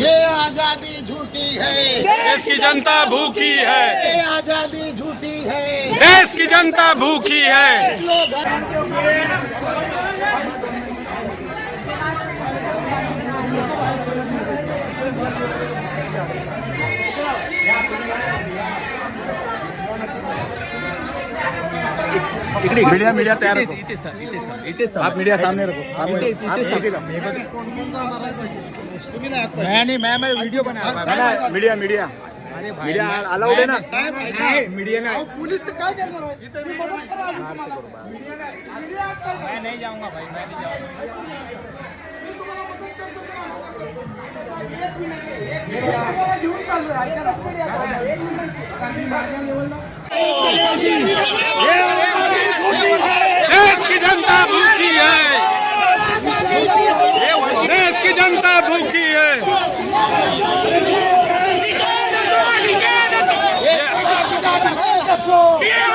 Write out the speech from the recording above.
ये आज़ादी झूठी है। देश की जनता भूखी है। ये आज़ादी झूठी है। देश की जनता भूखी है। मीडिया मीडिया तैयार रखो. आप मीडिया सामने रखो. सामने। मैं नहीं मैं मैं वीडियो बना मीडिया मीडिया मीडिया अलाउड आहे ना? मीडिया नाही पुलिस काय करणार मैं नहीं जाऊँगा भाई मैं नहीं जाऊँगा। तुम्हाला घेऊन चाललोय ऐका ना. Metro! Yeah!